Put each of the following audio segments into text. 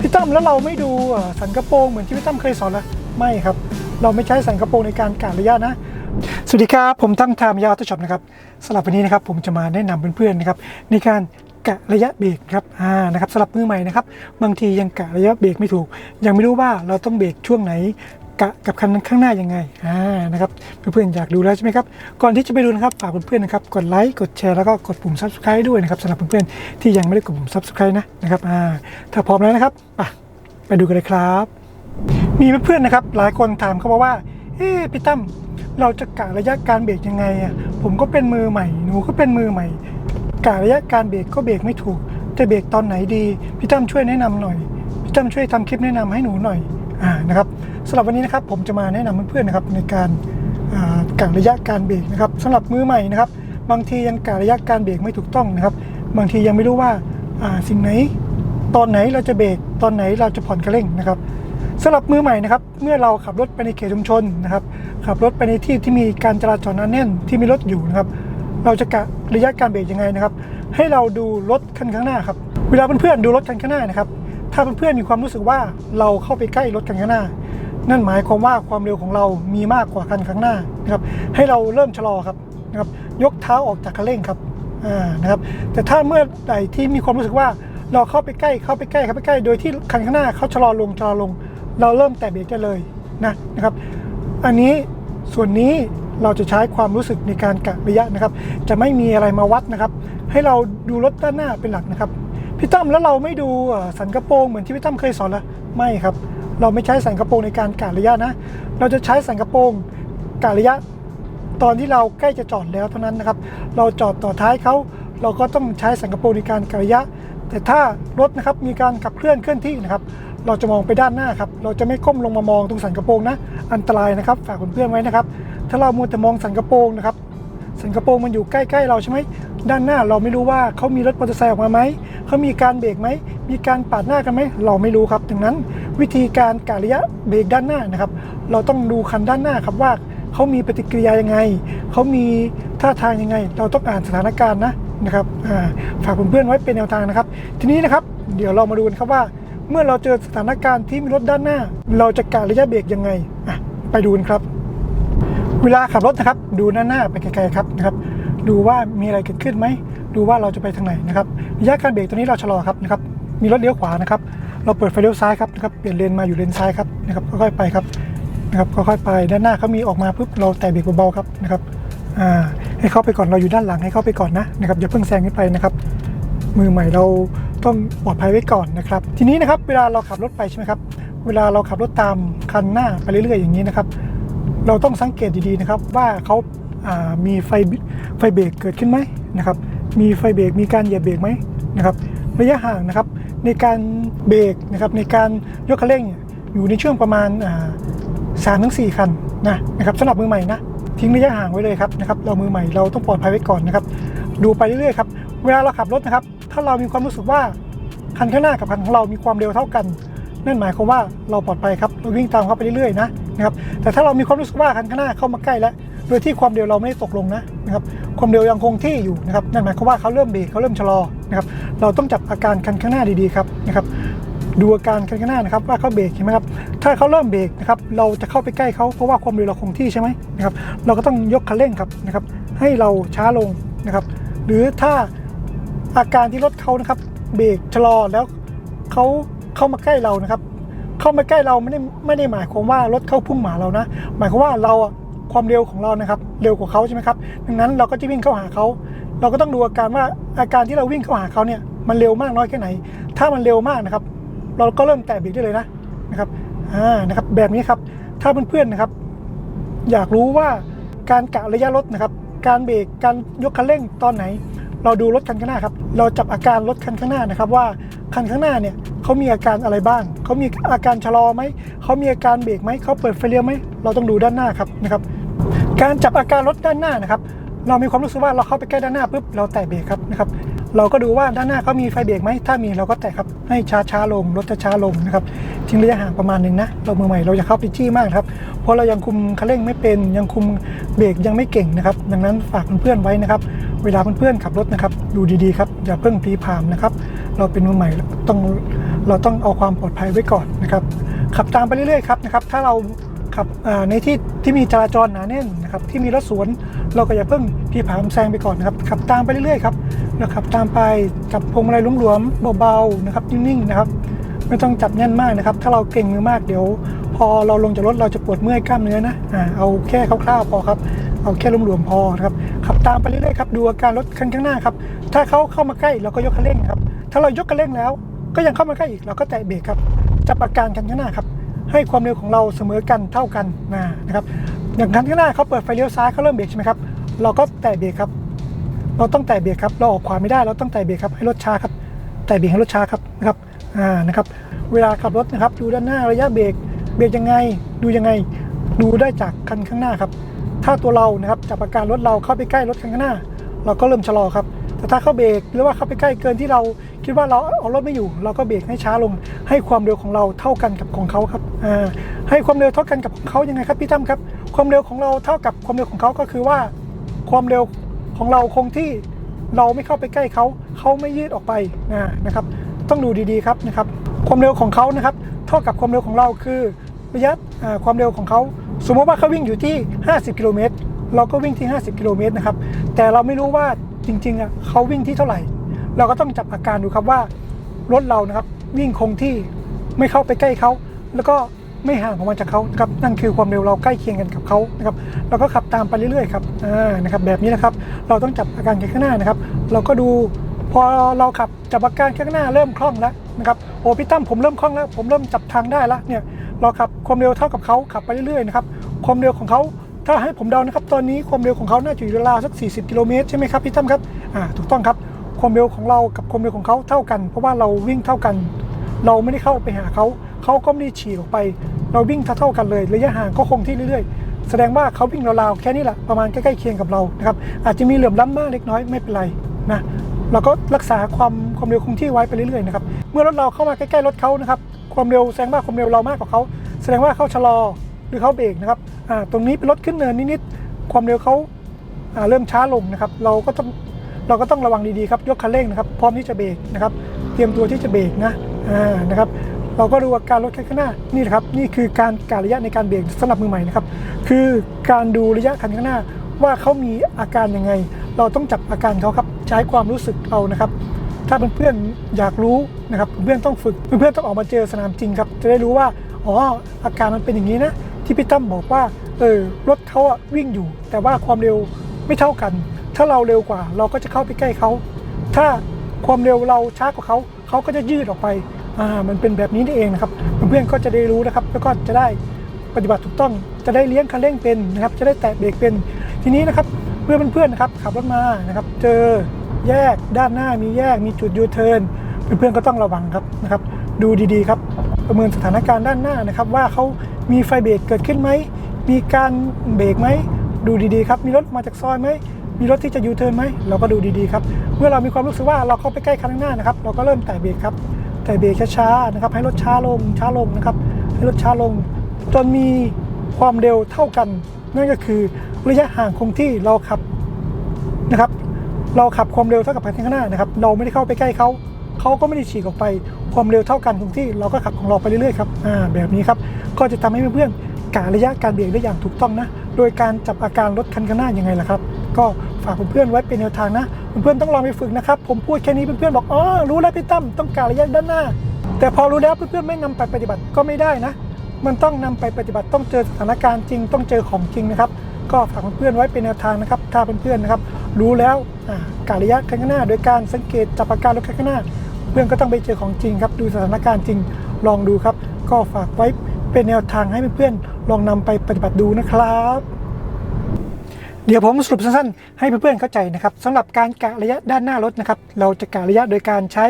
พี่ตั้มแล้วเราไม่ดูสันกระโปรงเหมือนที่พี่ตั้มเคยสอนละไม่ครับ เราไม่ใช้สันกระโปรงในการกะระยะนะ สวัสดีครับ ผมตั้มทามยาวตัวช็อปนะครับสำหรับวันนี้นะครับผมจะมาแนะนำเพื่อนๆนะครับในการกะระยะเบรกครับอ่านะครับสำหรับมือใหม่นะครับบางทียังกะระยะเบรกไม่ถูก ยังไม่รู้ว่าเราต้องเบรกช่วงไหน กะกับคันข้างหน้ายังไงอ่านะครับเพื่อนๆอยากดูแล้วใช่ไหมครับก่อนที่จะไปดูนะครับฝากเพื่อนๆนะครับกดไลค์กดแชร์แล้วก็กดปุ่ม subscribe ด้วยนะครับสำหรับเพื่อนๆที่ยังไม่ได้กดปุ่ม subscribe นะนะครับอ่าถ้าพร้อมแล้วนะครับไปไปดูกันเลยครับ มีเพื่อนๆนะครับหลายคนถามเขามาว่าเอ๊ะพี่ตั้มเราจะกะระยะการเบรกยังไงอะผมก็เป็นมือใหม่หนูก็เป็นมือใหม่กะระยะการเบรกก็เบรกไม่ถูกจะเบรกตอนไหนดีพี่ตั้มช่วยแนะนำหน่อยพี่ตั้มช่วยทำคลิปแนะนำให้หนูหน่อย นะครับสำหรับวันนี้นะครับผมจะมาแนะนำเพื่อนๆนะครับในการอ่ากะระยะการเบรกนะครับสำหรับมือใหม่นะครับ บางทียังกะระยะการเบรกไม่ถูกต้องนะครับ บางทียังไม่รู้ว่าสิ่งไหนตอนไหนเราจะเบรกตอนไหนเราจะผ่อนคันเร่งนะครับสำหรับมือใหม่นะครับ เมื่อเราขับรถไปในเขตชุมชนนะครับ ขับรถไปในที่ที่มีการจราจรหนาแน่นที่มีรถอยู่นะครับ เราจะกะระยะการเบรกยังไงนะครับ ให้เราดูรถคันข้างหน้าครับ เวลาเพื่อนๆดูรถคันข้างหน้านะครับ ถ้าเพื่อนๆมีความรู้สึกว่าเราเข้าไปใกล้รถคันข้างหน้า นั่นหมายความว่าความเร็วของเรามีมากกว่าคันข้างหน้านะครับให้เราเริ่มชะลอครับนะครับยกเท้าออกจากคันเร่งครับอ่านะครับแต่ถ้าเมื่อใดที่มีความรู้สึกว่าเราเข้าไปใกล้เข้าไปใกล้เข้าไปใกล้ โดยที่คันข้างหน้าเขาชะลอลงชะลอลง เราเริ่มแตะเบรกได้เลยนะนะครับ อันนี้ส่วนนี้เราจะใช้ความรู้สึกในการกะระยะนะครับ จะไม่มีอะไรมาวัดนะครับ ให้เราดูรถด้านหน้าเป็นหลักนะครับ พี่ตั้มแล้วเราไม่ดูสันกระโปรงเหมือนที่พี่ตั้มเคยสอนเหรอไม่ครับ เราไม่ใช้สันกระโปรงในการกะระยะนะ เราจะใช้สันกระโปรงกะระยะ ตอนที่เราใกล้จะจอดแล้วเท่านั้นนะครับ เราจอดต่อท้ายเขาเราก็ต้องใช้สังกระโปรงในการกะระยะ แต่ถ้ารถนะครับมีการขับเคลื่อนเคลื่อนที่นะครับ เราจะมองไปด้านหน้าครับ เราจะไม่ก้มลงมามองตรงสันกระโปรงนะ อันตรายนะครับฝากเพื่อนๆไว้นะครับ ถ้าเรามัวแต่มองสันกระโปรงนะครับสันกระโปรงมันอยู่ใกล้ๆเราใช่ไหม ด้านหน้าเราไม่รู้ว่าเขามีรถมอเตอร์ไซค์ออกมาไหมเขามีการเบรกไหมมีการปาดหน้ากันไหมเราไม่รู้ครับดังนั้น วิธีการกะระยะเบรกด้านหน้านะครับ เราต้องดูคันด้านหน้าครับว่าเขามีปฏิกิริยายังไงเขามีท่าทางยังไง เราต้องอ่านสถานการณ์นะนะครับฝากเพื่อนๆไว้เป็นแนวทางนะครับ ทีนี้นะครับ เดี๋ยวเรามาดูกันครับว่า เมื่อเราเจอสถานการณ์ที่มีรถด้านหน้า เราจะกะระยะเบรกยังไงไปดูกันครับ เวลาขับรถนะครับ ดูหน้าหน้าไปไกลๆครับนะครับ ดูว่ามีอะไรเกิดขึ้นไหม ดูว่าเราจะไปทางไหนนะครับระยะการเบรกตัวนี้เราชะลอครับนะครับ มีรถเลี้ยวขวานะครับ เราเปิดไฟเลี้ยวซ้ายครับนะครับ เปลี่ยนเลนมาอยู่เลนซ้ายครับนะครับ ค่อยๆไปครับนะครับค่อยๆไปด้านหน้าเขามีออกมาปุ๊บเราแตะเบรกเบาๆครับนะครับอ่าให้เข้าไปก่อนเราอยู่ด้านหลังให้เข้าไปก่อนนะนะครับอย่าเพิ่งแซงขึ้นไปนะครับ มือใหม่เราต้องปลอดภัยไว้ก่อนนะครับ ทีนี้นะครับเวลาเราขับรถไปใช่ไหมครับเวลาเราขับรถตามคันหน้าไปเรื่อยๆอย่างนี้นะครับ เราต้องสังเกตดีๆนะครับว่าเขาอ่า มีไฟไฟเบรกเกิดขึ้นไหมนะครับ มีไฟเบรกมีการเหยียบเบรกไหมนะครับ ระยะห่างนะครับในการเบรกนะครับในการยกคันเร่งอยู่ในช่วงประมาณสามถึงสี่คันนะนะครับสำหรับมือใหม่นะทิ้งระยะห่างไว้เลยครับนะครับเรามือใหม่เราต้องปลอดภัยไว้ก่อนนะครับ ดูไปเรื่อยๆครับเวลาเราขับรถนะครับ ถ้าเรามีความรู้สึกว่าคันข้างหน้ากับคันของเรามีความเร็วเท่ากันนั่นหมายความว่าเราปลอดภัยครับเราวิ่งตามเขาไปเรื่อยๆนะนะครับแต่ถ้าเรามีความรู้สึกว่าคันข้างหน้าเข้ามาใกล้แล้ว โดยที่ความเร็วเราไม่ได้ตกลงนะนะครับความเร็วยังคงที่อยู่นะครับนั่นหมายความว่าเขาเริ่มเบรกเขาเริ่มชะลอนะครับเราต้องจับอาการคันข้างหน้าดีๆครับนะครับดูอาการคันข้างหน้านะครับว่าเขาเบรกใช่ไหมครับถ้าเขาเริ่มเบรกนะครับเราจะเข้าไปใกล้เขาเพราะว่าความเร็วเราคงที่ใช่ไหมนะครับเราก็ต้องยกคันเร่งครับนะครับให้เราช้าลงนะครับหรือถ้าอาการที่รถเขานะครับเบรกชะลอแล้วเขาเข้ามาใกล้เรานะครับ เข้ามาใกล้เราไม่ได้ไม่ได้หมายความว่ารถเข้าพุ่งหมาเรานะ หมายความว่าเราอะ ความเร็วของเรานะครับ เร็วกว่าเขาใช่ไหมครับ ดังนั้นเราก็จะวิ่งเข้าหาเขา เราก็ต้องดูอาการว่าอาการที่เราวิ่งเข้าหาเขาเนี่ย มันเร็วมากน้อยแค่ไหน ถ้ามันเร็วมากนะครับ เราก็เริ่มแตะเบรกได้เลยนะ นะครับ อ่า นะครับ แบบนี้ครับ ถ้าเพื่อนๆนะครับ อยากรู้ว่าการกะระยะรถนะครับ การเบรก การยกคันเร่งตอนไหน เราดูรถคันข้างหน้าครับ เราจับอาการรถคันข้างหน้านะครับว่าคันข้างหน้าเนี่ยเขามีอาการอะไรบ้าง เขามีอาการชะลอไหม เขามีอาการเบรกไหม เขาเปิดไฟเลี้ยวไหม เราต้องดูด้านหน้าครับนะครับ การจับอาการรถด้านหน้านะครับ เรามีความรู้สึกว่าเราเข้าไปใกล้ด้านหน้าปุ๊บเราแตะเบรกครับนะครับ เราก็ดูว่าด้านหน้าเขามีไฟเบรกไหมถ้ามีเราก็แตะครับให้ช้าช้าๆลงรถจะช้าลงนะครับทิ้งระยะห่างประมาณหนึ่งนะเรามือใหม่เราจะเข้าไปจี้มากครับเพราะเรายังคุมคันเร่งไม่เป็นยังคุมเบรกยังไม่เก่งนะครับ ดังนั้นฝากเพื่อนๆไว้นะครับ เวลาเพื่อนๆขับรถนะครับดูดีๆครับอย่าเพิ่งพลีพามนะครับ เราเป็นมือใหม่ต้องเราต้องเอาความปลอดภัยไว้ก่อนนะครับขับตามไปเรื่อยๆครับนะครับถ้าเรา ขับในที่ที่มีจราจรหนาแน่นนะครับที่มีรถสวน เราก็อย่าเพิ่งพีผามแซงไปก่อนนะครับขับตามไปเรื่อยๆครับแล้วขับตามไปจับพวงมาลัยหลวมๆเบาๆนะครับนิ่งๆนะครับไม่ต้องจับแน่นมากนะครับ ถ้าเราเก่งมือมากเดี๋ยว พอเราลงจากรถเราจะปวดเมื่อยกล้ามเนื้อนะอ่าเอาแค่คร่าวๆพอครับเอาแค่รวมๆพอนะครับขับตามไปเรื่อยๆครับดูอาการรถคันข้างหน้าครับถ้าเขาเข้ามาใกล้เราก็ยกคันเร่งครับถ้าเรายกคันเร่งแล้ว ก็ยังเข้ามาใกล้อีกเราก็แตะเบรกครับจับอาการคันข้างหน้าครับ ให้ความเร็วของเราเสมอกันเท่ากันนะครับอย่างคันข้างหน้าเขาเปิดไฟเลี้ยวซ้ายเขาเริ่มเบรกใช่ไหมครับเราก็แตะเบรกครับ เราต้องแตะเบรกครับ เราออกขวาไม่ได้เราต้องแตะเบรกครับให้รถช้าครับ แตะเบรกให้รถช้าครับนะครับอ่านะครับ เวลาขับรถนะครับ ดูด้านหน้าระยะเบรกเบรกยังไง ดูยังไง ดูได้จากคันข้างหน้าครับ ถ้าตัวเรานะครับจับอาการรถเราเข้าไปใกล้รถคันข้างหน้า เราก็เริ่มชะลอครับ แต่ถ้าเข้าเบรกหรือว่าเขาไปใกล้เกินที่เราคิดว่าเราเอารถไม่อยู่ เราก็เบรกให้ช้าลง ให้ความเร็วของเราเท่ากันกับของเขาครับอ่าให้ความเร็วเท่ากันกับของเขายังไงครับพี่ตั้มครับ ความเร็วของเราเท่ากับความเร็วของเขาก็คือว่า ความเร็วของเราคงที่เราไม่เข้าไปใกล้เขาเขาไม่ยืดออกไปนะนะครับ ต้องดูดีๆครับนะครับ ความเร็วของเขานะครับ เท่ากับความเร็วของเราคือระยะความเร็วของเขาสมมติว่าเขาวิ่งอยู่ที่ 50 กิโลเมตรเราก็วิ่งที่ 50 กิโลเมตรนะครับ แต่เราไม่รู้ว่า จริงๆอะเขาวิ่งที่เท่าไหร่ เราก็ต้องจับอาการดูครับว่ารถเรานะครับวิ่งคงที่ไม่เข้าไปใกล้เขาแล้วก็ไม่ห่างออกมาจากเขานะครับนั่นคือความเร็วเราใกล้เคียงกันกับเขานะครับเราก็ขับตามไปเรื่อยๆครับอ่านะครับแบบนี้นะครับเราต้องจับอาการข้างหน้านะครับ เราก็ดูพอเราขับจับอาการข้างหน้าเริ่มคล่องแล้วนะครับโอ้พี่ตั้มผมเริ่มคล่องแล้ว ผมเริ่มจับทางได้แล้วเนี่ยเราขับความเร็วเท่ากับเขาขับไปเรื่อยๆนะครับความเร็วของเขา ถ้าให้ผมเดานะครับ ตอนนี้ความเร็วของเขาน่าจะอยู่ราวสัก 40 กิโลเมตรใช่ไหมครับพี่ตั้มครับอ่าถูกต้องครับความเร็วของเรากับความเร็วของเขาเท่ากัน เพราะว่าเราวิ่งเท่ากัน เราไม่ได้เข้าไปหาเขาเขาก็ไม่ได้ฉีกออกไป เราวิ่งเท่าๆกันเลยระยะห่างก็คงที่เรื่อยๆ แสดงว่าเขาวิ่งราวๆแค่นี้แหละประมาณใกล้ๆเคียงกับเรานะครับอาจจะมีเหลื่อมล้ำบ้างเล็กน้อยไม่เป็นไรนะเราก็รักษาความความเร็วคงที่ไว้ไปเรื่อยๆนะครับเมื่อรถเราเข้ามาใกล้ๆรถเขานะครับความเร็วแสดงว่าความเร็วเรามากกว่าเขาแสดงว่าเขาชะลอหรือเขาเบรกนะครับ ตรงนี้เป็นรถขึ้นเนินนิดๆความเร็วเขาอ่าเริ่มช้าลงนะครับ เราก็ต้องเราก็ต้องระวังดีๆครับยกคันเร่งนะครับพร้อมที่จะเบรกนะครับ เตรียมตัวที่จะเบรกนะอ่านะครับเราก็ดูอาการรถข้างหน้านี่นะครับนี่คือการกะรระยะในการเบรกสำหรับมือใหม่นะครับคือการดูระยะคันข้างหน้าว่าเขามีอาการยังไง เราต้องจับอาการเขาครับใช้ความรู้สึกเอานะครับ ถ้าเพื่อนๆอยากรู้นะครับเพื่อนต้องฝึกเพื่อนๆต้องออกมาเจอสนามจริงครับจะได้รู้ว่าอ๋ออาการมันเป็นอย่างนี้นะ ที่พี่ตั้มบอกว่าเออรถเขาอะวิ่งอยู่ แต่ว่าความเร็วไม่เท่ากัน ถ้าเราเร็วกว่า เราก็จะเข้าไปใกล้เขาถ้าความเร็วเราช้ากว่าเขาเขาก็จะยืดออกไปอ่ามันเป็นแบบนี้นี่เองนะครับเพื่อนๆก็จะได้รู้นะครับ แล้วก็จะได้ปฏิบัติถูกต้องจะได้เลี้ยงคันเร่งเป็นนะครับ จะได้แตะเบรกเป็น ทีนี้นะครับเพื่อนเพื่อนๆนะครับขับรถมานะครับ เจอแยกด้านหน้ามีแยกมีจุดยูเทิร์นเพื่อนๆก็ต้องระวังครับนะครับ ดูดีๆครับ ประเมินสถานการณ์ด้านหน้านะครับ ว่าเขา มีไฟเบรกเกิดขึ้นไหม มีการเบรกไหม ดูดีๆครับ มีรถมาจากซอยไหม มีรถที่จะยูเทิร์นไหม เราก็ดูดีๆครับ เมื่อเรามีความรู้สึกว่าเราเข้าไปใกล้คันข้างหน้านะครับ เราก็เริ่มแตะเบรกครับ แตะเบรกช้าๆนะครับ ให้รถช้าลง ช้าลงนะครับ ให้รถช้าลง จนมีความเร็วเท่ากัน นั่นก็คือระยะห่างคงที่เราขับนะครับ เราขับความเร็วเท่ากับคันข้างหน้านะครับ เราไม่ได้เข้าไปใกล้เขา เขาก็ไม่ได้ฉีกออกไปความเร็วเท่ากันคงที่เราก็ขับของเราไปเรื่อยๆครับอ่าแบบนี้ครับก็จะทำให้เพื่อนๆกะระยะการเบรกได้อย่างถูกต้องนะ โดยการจับอาการรถคันข้างหน้ายังไงล่ะครับ ก็ฝากเพื่อนๆไว้เป็นแนวทางนะเพื่อนๆต้องลองไปฝึกนะครับ ผมพูดแค่นี้เพื่อนๆบอกอ๋อรู้แล้วพี่ตั้มต้องกะระยะด้านหน้า แต่พอรู้แล้วเพื่อนๆไม่นำไปปฏิบัติก็ไม่ได้นะ มันต้องนำไปปฏิบัติต้องเจอสถานการณ์จริง ต้องเจอของจริงนะครับก็ฝากเพื่อนๆไว้เป็นแนวทางนะครับถ้าเพื่อนๆนะครับ รู้แล้วอ่ากะระยะข้างหน้า โดยการสังเกตจับอาการรถข้างหน้า เพื่อนก็ต้องไปเจอของจริงครับ ดูสถานการณ์จริงลองดูครับ ก็ฝากไว้เป็นแนวทางให้เพื่อนๆลองนำไปปฏิบัติดูนะครับ เดี๋ยวผมสรุปสั้นๆ ให้เพื่อนๆเข้าใจนะครับสำหรับการกะระยะด้านหน้ารถนะครับ เราจะกะระยะโดยการใช้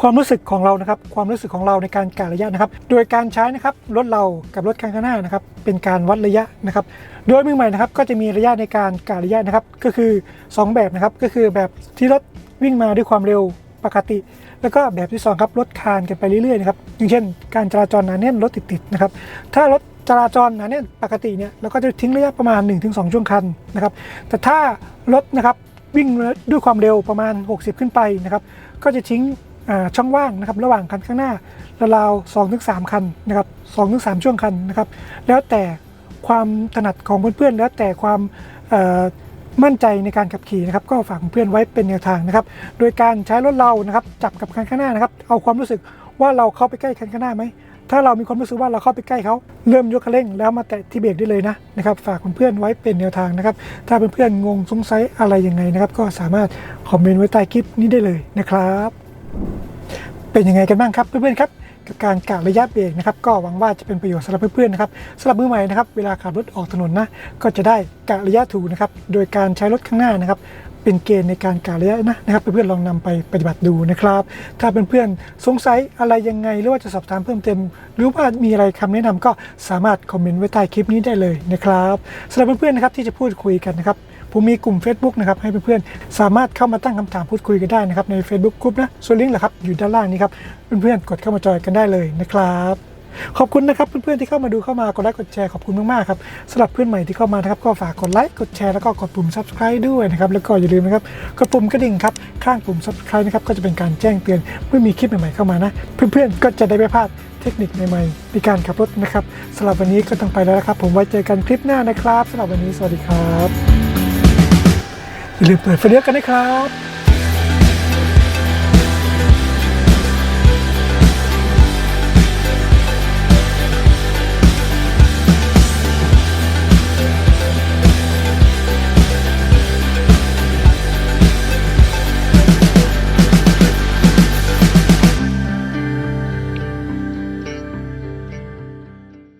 ความรู้สึกของเรานะครับ ความรู้สึกของเราในการกะระยะนะครับ โดยการใช้นะครับรถเรากับรถข้างหน้านะครับ เป็นการวัดระยะนะครับ โดยมือใหม่นะครับก็จะมีระยะในการกะระยะนะครับ ก็คือ 2 แบบนะครับ ก็คือแบบที่รถวิ่งมาด้วยความเร็ว ปกติ แล้วก็แบบที่สองครับรถคานกันไปเรื่อยๆนะครับอย่างเช่น การจราจรหนาแน่นรถติดๆนะครับถ้ารถจราจรหนาแน่นปกติเนี่ยเราก็จะทิ้งระยะประมาณ 1-2 ช่วงคันนะครับแต่ถ้ารถนะครับวิ่งด้วยความเร็วประมาณ 60 ขึ้นไปนะครับก็จะทิ้งช่องว่างนะครับระหว่างคันข้างหน้าราวๆสองถึงสามคันนะครับสองถึงสามช่วงคันนะครับแล้วแต่ความถนัดของเพื่อนๆ แล้วแต่ความ มั่นใจในการขับขี่นะครับก็ฝากเพื่อนไว้เป็นแนวทางนะครับโดยการใช้รถเรานะครับจับกับคันข้างหน้านะครับเอาความรู้สึกว่าเราเข้าไปใกล้คันข้างหน้าไหมถ้าเรามีความรู้สึกว่าเราเข้าไปใกล้เขาเริ่มยกคันเร่งแล้วมาแตะที่เบรกได้เลยนะนะครับฝากเพื่อนไว้เป็นแนวทางนะครับถ้าเพื่อนๆงงสงสัยอะไรยังไงนะครับก็สามารถคอมเมนต์ไว้ใต้คลิปนี้ได้เลยนะครับ เป็นยังไงกันบ้างครับเพื่อนๆครับ กับการกะระยะเบรกนะครับก็หวังว่าจะเป็นประโยชน์สำหรับเพื่อนๆนะครับสำหรับมือใหม่นะครับเวลาขับรถออกถนนนะก็จะได้กะระยะถูกนะครับโดยการใช้รถข้างหน้านะครับเป็นเกณฑ์ในการกะระยะนะนะครับเพื่อนๆลองนำไปปฏิบัติดูนะครับ ถ้าเพื่อนๆสงสัยอะไรยังไงหรือว่าจะสอบถามเพิ่มเติม หรือว่ามีอะไรคำแนะนำก็สามารถคอมเมนต์ไว้ใต้คลิปนี้ได้เลยนะครับสำหรับเพื่อนๆนะครับที่จะพูดคุยกันนะครับ ผมมีกลุ่ม Facebook นะครับให้เพื่อนๆสามารถเข้ามาตั้งคำถามพูดคุยกันได้นะครับใน Facebook กลุ่มนะส่วนลิงก์แหละครับอยู่ด้านล่างนี้ครับเพื่อนๆกดเข้ามาจอยกันได้เลยนะครับขอบคุณนะครับเพื่อนๆที่เข้ามาดูเข้ามากดไลค์กดแชร์ขอบคุณมากๆครับสำหรับเพื่อนใหม่ที่เข้ามานะครับก็ฝากกดไลค์กดแชร์แล้วก็กดปุ่ม Subscribe ด้วยนะครับแล้วก็อย่าลืมนะครับกดปุ่มกระดิ่งครับข้างปุ่ม Subscribe นะครับก็จะเป็นการแจ้งเตือนเมื่อมีคลิปใหม่ๆเข้ามานะ เพื่อนๆก็จะได้ไม่พลาดเทคนิคใหม่ๆในการขับรถนะครับสำหรับวันนี้ก็ต้องไปแล้วนะครับ ผมไว้เจอกันคลิปหน้านะครับสำหรับวันนี้สวัสดีครับ อย่าลืมเปิดไฟเลี้ยวกันนะครับ